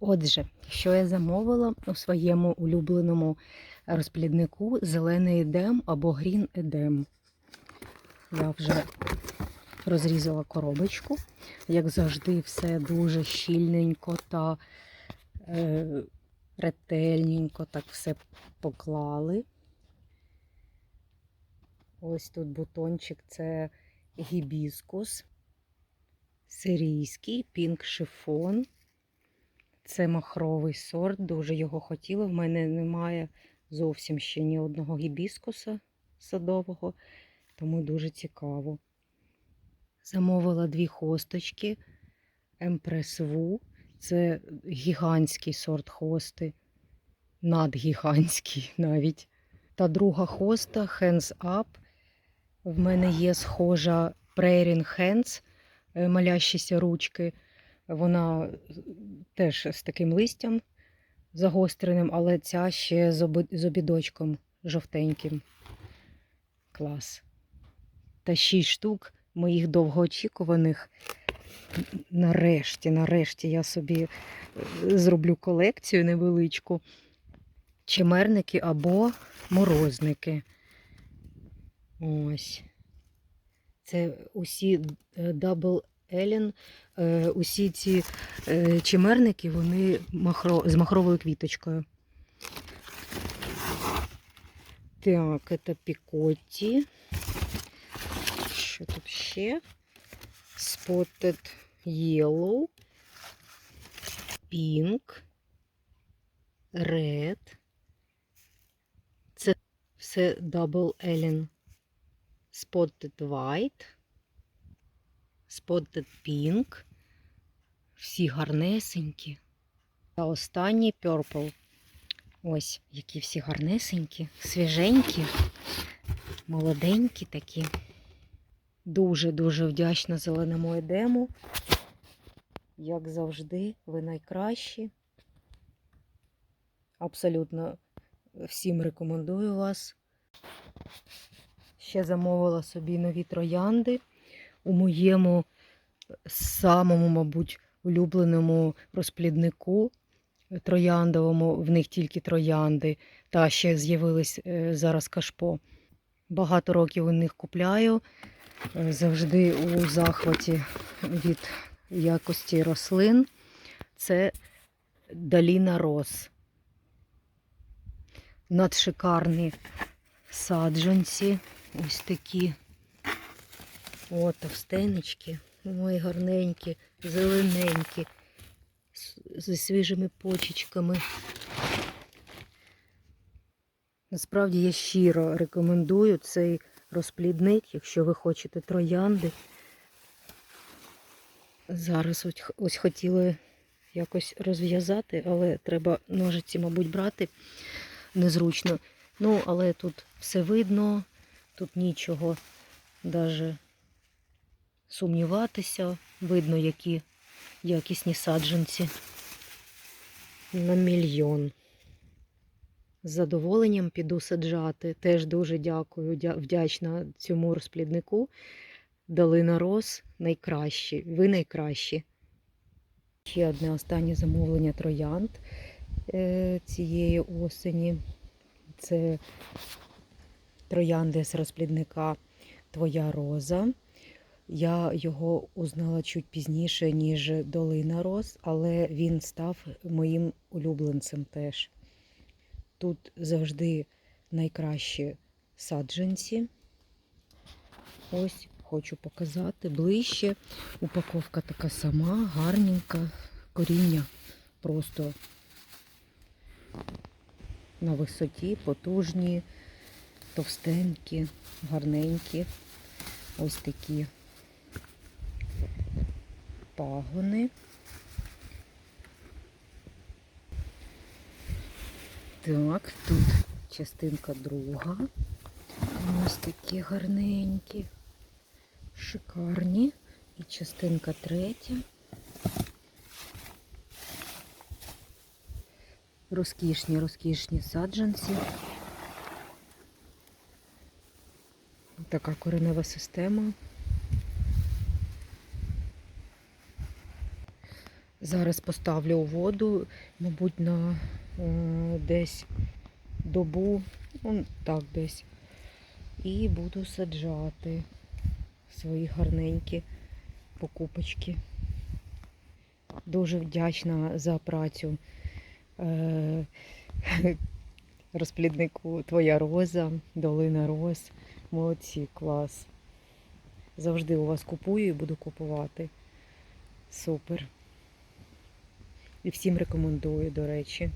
Отже, що я замовила у своєму улюбленому розпліднику зелений едем або грін едем. Я вже розрізала коробочку. Як завжди, все дуже щільненько та е, ретельненько так все поклали. Ось тут бутончик це гібіскус, сирійський, пінк шифон. Це махровий сорт, дуже його хотіла. В мене немає зовсім ще ні одного гібіскуса садового, тому дуже цікаво. Замовила дві хосточки Емпресву. Це гігантський сорт хости, надгігантський навіть. Та друга хоста Hands Up. В мене є схожа Prairie Hands, е, малящіся ручки. Вона теж з таким листям загостреним, але ця ще з обідочком жовтеньким. Клас. Та шість штук моїх довгоочікуваних. Нарешті, нарешті я собі е, зроблю колекцію невеличку. Чимерники або морозники. Ось. Це усі е, Ellen, е, усі ці е, чимерники, вони махро, з махровою квіточкою. Так, це пікоті. Що тут ще? Spotted Yellow, Pink, Red. Це все Double Ellen. Spotted White. Spotted Pink. Всі гарнесенькі. Та останній Purple. Ось, які всі гарнесенькі, свіженькі, молоденькі такі. Дуже-дуже вдячна зеленому едему. Як завжди, ви найкращі. Абсолютно всім рекомендую вас. Ще замовила собі нові троянди у моєму самому, мабуть, улюбленому розпліднику трояндовому, в них тільки троянди, та ще з'явились е, зараз кашпо. Багато років у них купляю, е, завжди у захваті від якості рослин. Це Даліна Рос. Надшикарні саджанці. Ось такі. О, товстенечки. Ой, гарненькі, зелененькі, зі свіжими почечками. Насправді я щиро рекомендую цей розплідник, якщо ви хочете троянди. Зараз ось, хотіли якось розв'язати, але треба ножиці, мабуть, брати незручно. Ну, але тут все видно, тут нічого навіть сумніватися. Видно, які якісні саджанці на мільйон. З задоволенням піду саджати. Теж дуже дякую, вдячна цьому розпліднику. Долина Рос найкращі. Ви найкращі. Ще одне останнє замовлення троянд е, цієї осені. Це троянди з розплідника Твоя роза. Я його узнала чуть пізніше, ніж Долина Роз, але він став моїм улюбленцем теж. Тут завжди найкращі саджанці. Ось хочу показати ближче. Упаковка така сама, гарненька, коріння просто на висоті, потужні, товстенькі, гарненькі. Ось такі пагони. Так, тут частинка друга. Ось такі гарненькі, шикарні. І частинка третя. Розкішні, розкішні саджанці. Така коренева система. Зараз поставлю воду, мабуть, на е, десь добу, ну так десь. І буду саджати свої гарненькі покупочки. Дуже вдячна за працю е, розпліднику Твоя роза, Долина Роз. Молодці, клас. Завжди у вас купую і буду купувати. Супер. І всім рекомендую, до речі.